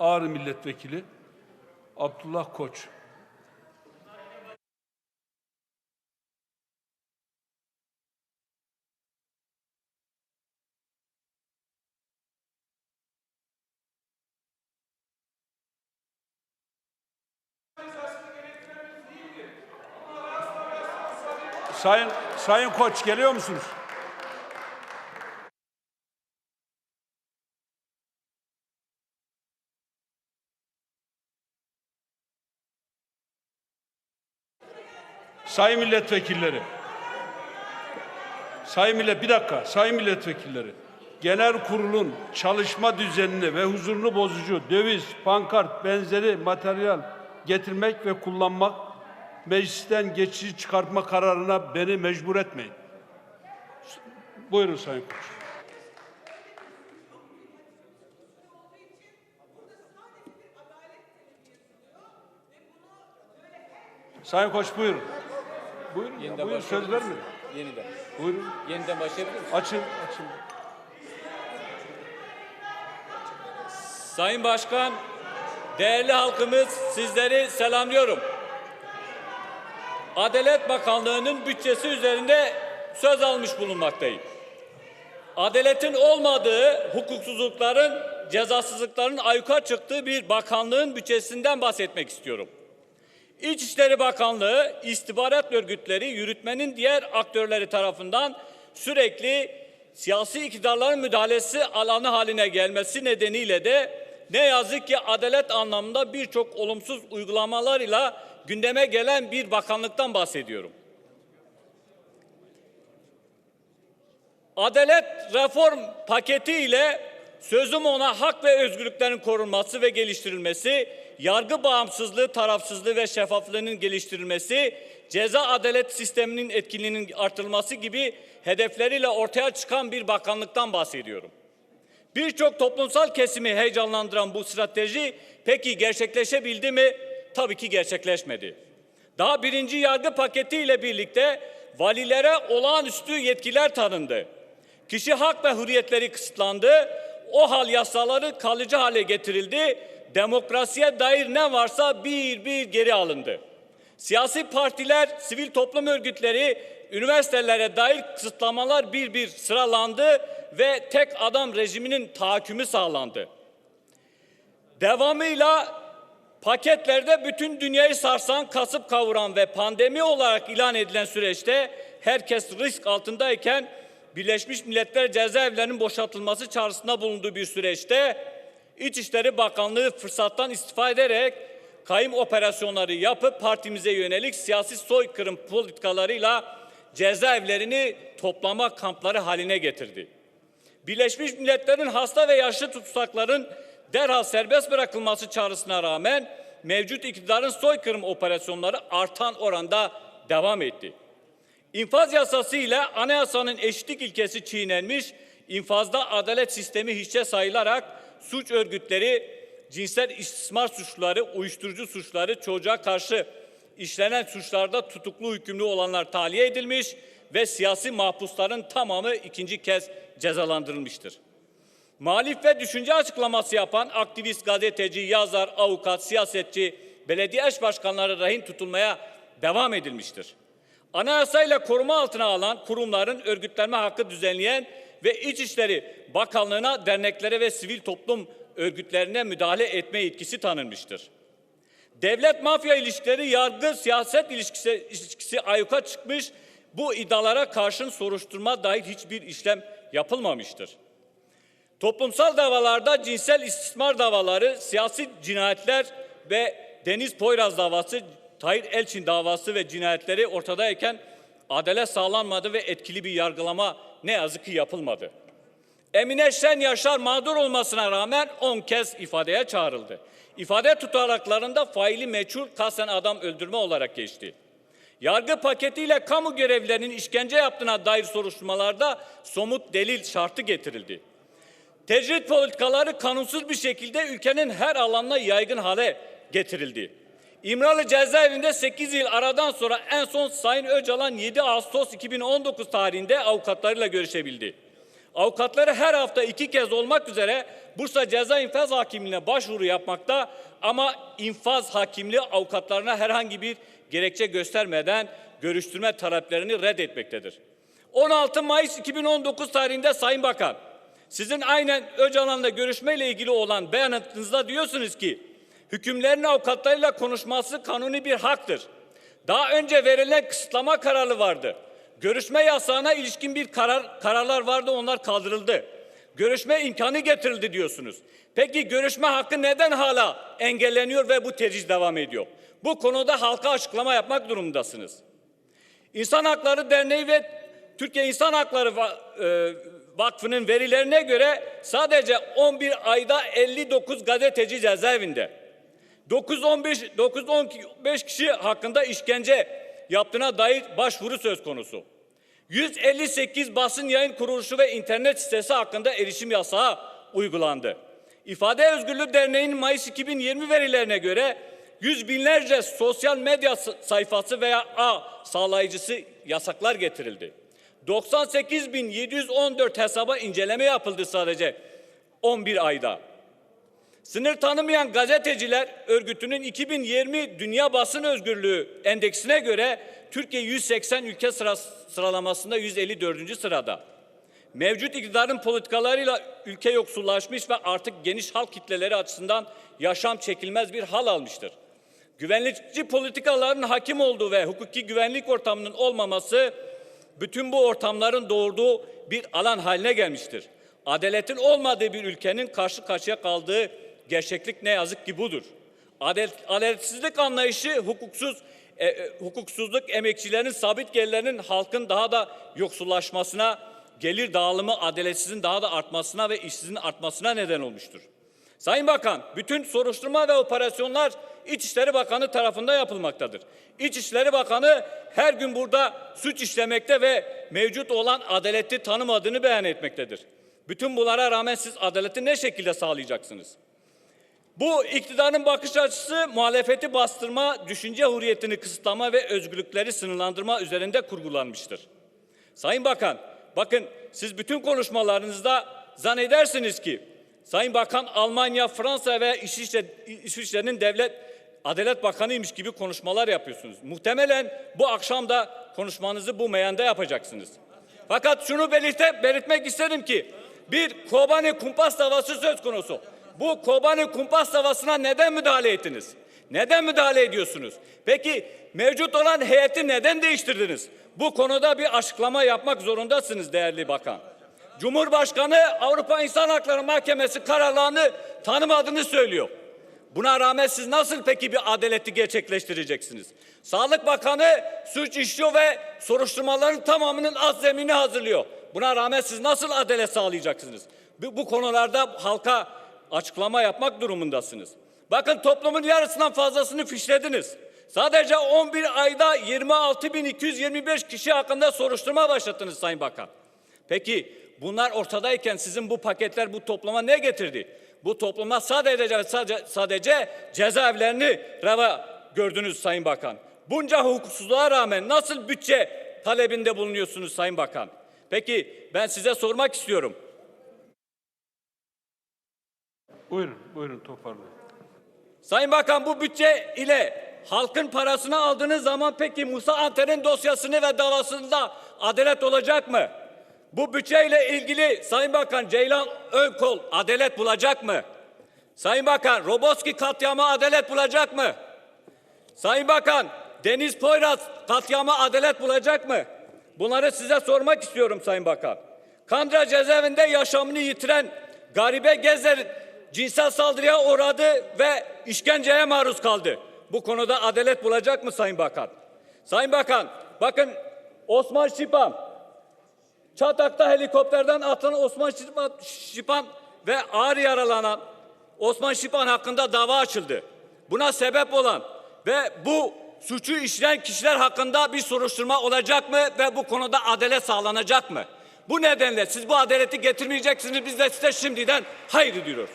Ağrı Milletvekili Abdullah Koç. Sayın Sayın Koç geliyor musunuz? Sayın milletvekilleri. Sayın millet bir dakika. Sayın milletvekilleri. Genel kurulun çalışma düzenini ve huzurunu bozucu döviz, pankart, benzeri materyal getirmek ve kullanmak meclisten geçici çıkartma kararına beni mecbur etmeyin. Buyurun Sayın Koç. Sayın Koç buyurun. Buyurun. Yeniden buyurun söz misiniz? Yeniden. Buyurun. Yeniden başlayabilir miyiz? Açın, açın. Sayın Başkan, değerli halkımız sizleri selamlıyorum. Adalet Bakanlığı'nın bütçesi üzerinde söz almış bulunmaktayım. Adaletin olmadığı, hukuksuzlukların, cezasızlıkların ayyuka çıktığı bir bakanlığın bütçesinden bahsetmek istiyorum. İçişleri Bakanlığı istihbarat örgütleri yürütmenin diğer aktörleri tarafından sürekli siyasi iktidarların müdahalesi alanı haline gelmesi nedeniyle de ne yazık ki adalet anlamında birçok olumsuz uygulamalarıyla gündeme gelen bir bakanlıktan bahsediyorum. Adalet reform paketi ile sözüm ona hak ve özgürlüklerin korunması ve geliştirilmesi, yargı bağımsızlığı, tarafsızlığı ve şeffaflığının geliştirilmesi, ceza adalet sisteminin etkinliğinin artırılması gibi hedefleriyle ortaya çıkan bir bakanlıktan bahsediyorum. Birçok toplumsal kesimi heyecanlandıran bu strateji peki gerçekleşebildi mi? Tabii ki gerçekleşmedi. Daha birinci yargı paketi ile birlikte valilere olağanüstü yetkiler tanındı. Kişi hak ve hürriyetleri kısıtlandı. O hal yasaları kalıcı hale getirildi. Demokrasiye dair ne varsa bir bir geri alındı. Siyasi partiler, sivil toplum örgütleri, üniversitelere dair kısıtlamalar bir bir sıralandı ve tek adam rejiminin tahakkümü sağlandı. Devamıyla paketlerde bütün dünyayı sarsan, kasıp kavuran ve pandemi olarak ilan edilen süreçte herkes risk altındayken Birleşmiş Milletler cezaevlerinin boşaltılması çağrısında bulunduğu bir süreçte İçişleri Bakanlığı fırsattan istifa ederek kayım operasyonları yapıp partimize yönelik siyasi soykırım politikalarıyla cezaevlerini toplama kampları haline getirdi. Birleşmiş Milletler'in hasta ve yaşlı tutsakların derhal serbest bırakılması çağrısına rağmen mevcut iktidarın soykırım operasyonları artan oranda devam etti. İnfaz yasası ile anayasanın eşitlik ilkesi çiğnenmiş, infazda adalet sistemi hiçe sayılarak suç örgütleri, cinsel istismar suçları, uyuşturucu suçları, çocuğa karşı işlenen suçlarda tutuklu hükümlü olanlar tahliye edilmiş ve siyasi mahpusların tamamı ikinci kez cezalandırılmıştır. Muhalif ve düşünce açıklaması yapan aktivist, gazeteci, yazar, avukat, siyasetçi, belediye eş başkanları rehin tutulmaya devam edilmiştir. Anayasayla koruma altına alan kurumların örgütlenme hakkı düzenleyen ve İçişleri Bakanlığı'na derneklere ve sivil toplum örgütlerine müdahale etme yetkisi tanınmıştır. Devlet mafya ilişkileri, yargı siyaset ilişkisi, ilişkisi ayyuka çıkmış, bu iddialara karşın soruşturma dahil hiçbir işlem yapılmamıştır. Toplumsal davalarda cinsel istismar davaları, siyasi cinayetler ve Deniz Poyraz davası, Tahir Elçin davası ve cinayetleri ortadayken adalet sağlanmadı ve etkili bir yargılama ne yazık ki yapılmadı. Emine Şen Yaşar mağdur olmasına rağmen 10 kez ifadeye çağrıldı. İfade tutanaklarında faili meçhul kasten adam öldürme olarak geçti. Yargı paketiyle kamu görevlilerinin işkence yaptığına dair soruşturmalarda somut delil şartı getirildi. Tecrit politikaları kanunsuz bir şekilde ülkenin her alanına yaygın hale getirildi. İmralı cezaevinde 8 yıl aradan sonra en son Sayın Öcalan 7 Ağustos 2019 tarihinde avukatlarıyla görüşebildi. Avukatları her hafta iki kez olmak üzere Bursa Ceza İnfaz Hakimliğine başvuru yapmakta ama infaz hakimliği avukatlarına herhangi bir gerekçe göstermeden görüştürme taleplerini reddetmektedir. 16 Mayıs 2019 tarihinde Sayın Bakan, sizin aynen Öcalan'la görüşmeyle ilgili olan beyanatınızda diyorsunuz ki, hükümlerin avukatlarıyla konuşması kanuni bir haktır. Daha önce verilen kısıtlama kararı vardı. Görüşme yasağına ilişkin bir karar kararlar vardı, onlar kaldırıldı. Görüşme imkanı getirildi diyorsunuz. Peki görüşme hakkı neden hala engelleniyor ve bu tercih devam ediyor? Bu konuda halka açıklama yapmak durumundasınız. İnsan Hakları Derneği ve Türkiye İnsan Hakları e, Vakfı'nın verilerine göre sadece 11 ayda 59 gazeteci cezaevinde. 915 915 kişi hakkında işkence yaptığına dair başvuru söz konusu. 158 basın yayın kuruluşu ve internet sitesi hakkında erişim yasağı uygulandı. İfade Özgürlüğü Derneği'nin Mayıs 2020 verilerine göre yüz binlerce sosyal medya sayfası veya ağ sağlayıcısı yasaklar getirildi. 98.714 hesaba inceleme yapıldı sadece 11 ayda. Sınır tanımayan gazeteciler örgütünün 2020 Dünya Basın Özgürlüğü Endeksine göre Türkiye 180 ülke sıras- sıralamasında 154. sırada. Mevcut iktidarın politikalarıyla ülke yoksullaşmış ve artık geniş halk kitleleri açısından yaşam çekilmez bir hal almıştır. Güvenlikçi politikaların hakim olduğu ve hukuki güvenlik ortamının olmaması bütün bu ortamların doğurduğu bir alan haline gelmiştir. Adaletin olmadığı bir ülkenin karşı karşıya kaldığı gerçeklik ne yazık ki budur. Adalet, adaletsizlik anlayışı hukuksuz e, e, hukuksuzluk emekçilerin sabit gelirlerinin halkın daha da yoksullaşmasına, gelir dağılımı adaletsizliğin daha da artmasına ve işsizliğin artmasına neden olmuştur. Sayın Bakan, bütün soruşturma ve operasyonlar İçişleri Bakanı tarafından yapılmaktadır. İçişleri Bakanı her gün burada suç işlemekte ve mevcut olan adaleti tanımadığını beyan etmektedir. Bütün bunlara rağmen siz adaleti ne şekilde sağlayacaksınız? Bu iktidarın bakış açısı muhalefeti bastırma, düşünce hürriyetini kısıtlama ve özgürlükleri sınırlandırma üzerinde kurgulanmıştır. Sayın Bakan, bakın siz bütün konuşmalarınızda zannedersiniz ki Sayın Bakan Almanya, Fransa ve İsviçre, İsviçre'nin devlet Adalet Bakanıymış gibi konuşmalar yapıyorsunuz. Muhtemelen bu akşam da konuşmanızı bu meyanda yapacaksınız. Fakat şunu belirte, belirtmek isterim ki bir Kobani kumpas davası söz konusu. Bu Kobani kumpas davasına neden müdahale ettiniz? Neden müdahale ediyorsunuz? Peki mevcut olan heyeti neden değiştirdiniz? Bu konuda bir açıklama yapmak zorundasınız değerli bakan. Cumhurbaşkanı Avrupa İnsan Hakları Mahkemesi kararlarını tanımadığını söylüyor. Buna rağmen siz nasıl peki bir adaleti gerçekleştireceksiniz? Sağlık Bakanı suç işliyor ve soruşturmaların tamamının az zemini hazırlıyor. Buna rağmen siz nasıl adalet sağlayacaksınız? Bu, bu konularda halka açıklama yapmak durumundasınız. Bakın toplumun yarısından fazlasını fişlediniz. Sadece 11 ayda 26.225 kişi hakkında soruşturma başlattınız Sayın Bakan. Peki bunlar ortadayken sizin bu paketler bu topluma ne getirdi? Bu topluma sadece sadece, sadece cezaevlerini reva gördünüz Sayın Bakan. Bunca hukuksuzluğa rağmen nasıl bütçe talebinde bulunuyorsunuz Sayın Bakan? Peki ben size sormak istiyorum. Buyurun, buyurun toparlayın. Sayın Bakan bu bütçe ile halkın parasını aldığınız zaman peki Musa Anter'in dosyasını ve davasında adalet olacak mı? Bu bütçeyle ilgili Sayın Bakan Ceylan Önkol adalet bulacak mı? Sayın Bakan Roboski katliamı adalet bulacak mı? Sayın Bakan Deniz Poyraz katliamı adalet bulacak mı? Bunları size sormak istiyorum Sayın Bakan. Kandıra cezaevinde yaşamını yitiren Garibe Gezer cinsel saldırıya uğradı ve işkenceye maruz kaldı. Bu konuda adalet bulacak mı Sayın Bakan? Sayın Bakan, bakın Osman Şipan, Çatak'ta helikopterden atılan Osman Şipan, Şipan ve ağır yaralanan Osman Şipan hakkında dava açıldı. Buna sebep olan ve bu suçu işleyen kişiler hakkında bir soruşturma olacak mı ve bu konuda adalet sağlanacak mı? Bu nedenle siz bu adaleti getirmeyeceksiniz biz de size şimdiden hayır diyoruz.